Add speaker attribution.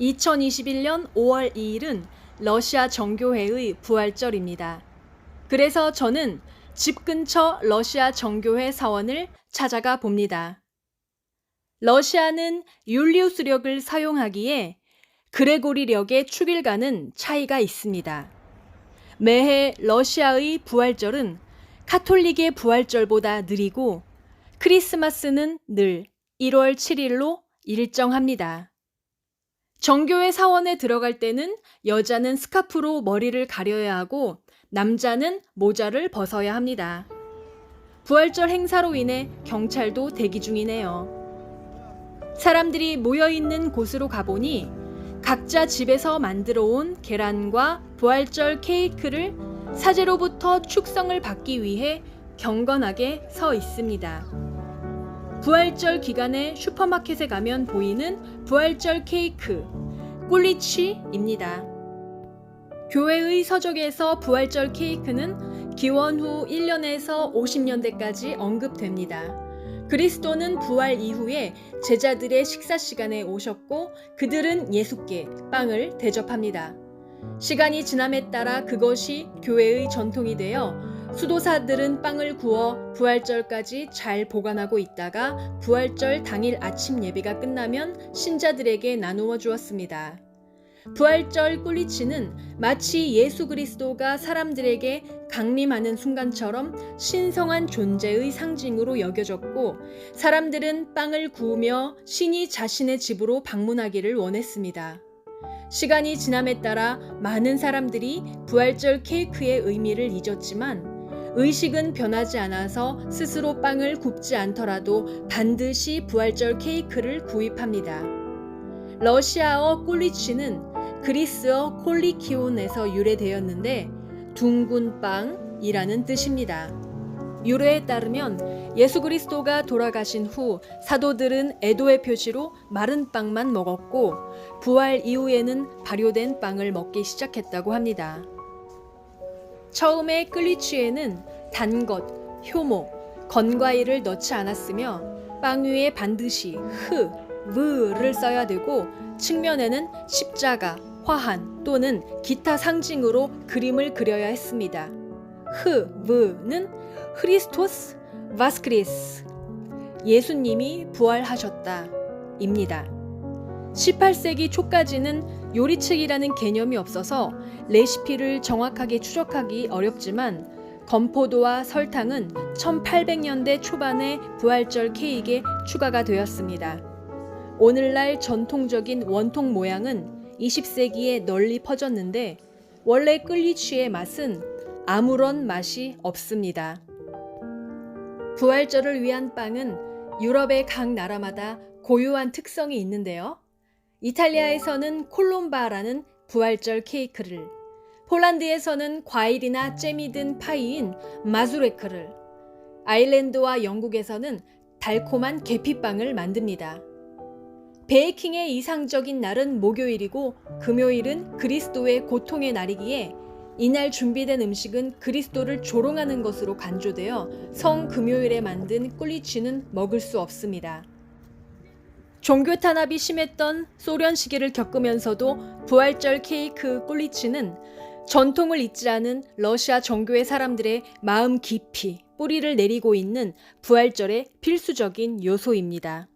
Speaker 1: 2021년 5월 2일은 러시아 정교회의 부활절입니다. 그래서 저는 집 근처 러시아 정교회 사원을 찾아가 봅니다. 러시아는 율리우스력을 사용하기에 그레고리력의 축일과는 차이가 있습니다. 매해 러시아의 부활절은 카톨릭의 부활절보다 느리고 크리스마스는 늘 1월 7일로 일정합니다. 정교회 사원에 들어갈 때는 여자는 스카프로 머리를 가려야 하고 남자는 모자를 벗어야 합니다. 부활절 행사로 인해 경찰도 대기 중이네요. 사람들이 모여 있는 곳으로 가보니 각자 집에서 만들어 온 계란과 부활절 케이크를 사제로부터 축성을 받기 위해 경건하게 서 있습니다. 부활절 기간에 슈퍼마켓에 가면 보이는 부활절 케이크, 꿀리치입니다. 교회의 서적에서 부활절 케이크는 기원 후 1년에서 50년대까지 언급됩니다. 그리스도는 부활 이후에 제자들의 식사 시간에 오셨고 그들은 예수께 빵을 대접합니다. 시간이 지남에 따라 그것이 교회의 전통이 되어 수도사들은 빵을 구워 부활절까지 잘 보관하고 있다가 부활절 당일 아침 예배가 끝나면 신자들에게 나누어 주었습니다. 부활절 꿀리치는 마치 예수 그리스도가 사람들에게 강림하는 순간처럼 신성한 존재의 상징으로 여겨졌고 사람들은 빵을 구우며 신이 자신의 집으로 방문하기를 원했습니다. 시간이 지남에 따라 많은 사람들이 부활절 케이크의 의미를 잊었지만 의식은 변하지 않아서 스스로 빵을 굽지 않더라도 반드시 부활절 케이크를 구입합니다. 러시아어 꿀리치는 그리스어 콜리키온에서 유래되었는데 둥근 빵이라는 뜻입니다. 유래에 따르면 예수 그리스도가 돌아가신 후 사도들은 애도의 표시로 마른 빵만 먹었고 부활 이후에는 발효된 빵을 먹기 시작했다고 합니다. 처음에 끌리치에는 단 것, 효모, 건과일을 넣지 않았으며 빵 위에 반드시 흐, 무를 써야 되고 측면에는 십자가, 화한 또는 기타 상징으로 그림을 그려야 했습니다. 흐, 무는 흐리스토스 바스크리스 예수님이 부활하셨다 입니다. 18세기 초까지는 요리책이라는 개념이 없어서 레시피를 정확하게 추적하기 어렵지만 건포도와 설탕은 1800년대 초반에 부활절 케이크에 추가가 되었습니다. 오늘날 전통적인 원통 모양은 20세기에 널리 퍼졌는데 원래 끌리취의 맛은 아무런 맛이 없습니다. 부활절을 위한 빵은 유럽의 각 나라마다 고유한 특성이 있는데요. 이탈리아에서는 콜롬바라는 부활절 케이크를, 폴란드에서는 과일이나 잼이 든 파이인 마zu레크를, 아일랜드와 영국에서는 달콤한 계피빵을 만듭니다. 베이킹의 이상적인 날은 목요일이고 금요일은 그리스도의 고통의 날이기에 이날 준비된 음식은 그리스도를 조롱하는 것으로 간주되어 성 금요일에 만든 꿀리치는 먹을 수 없습니다. 종교 탄압이 심했던 소련 시기를 겪으면서도 부활절 케이크 꿀리치는 전통을 잊지 않은 러시아 정교의 사람들의 마음 깊이 뿌리를 내리고 있는 부활절의 필수적인 요소입니다.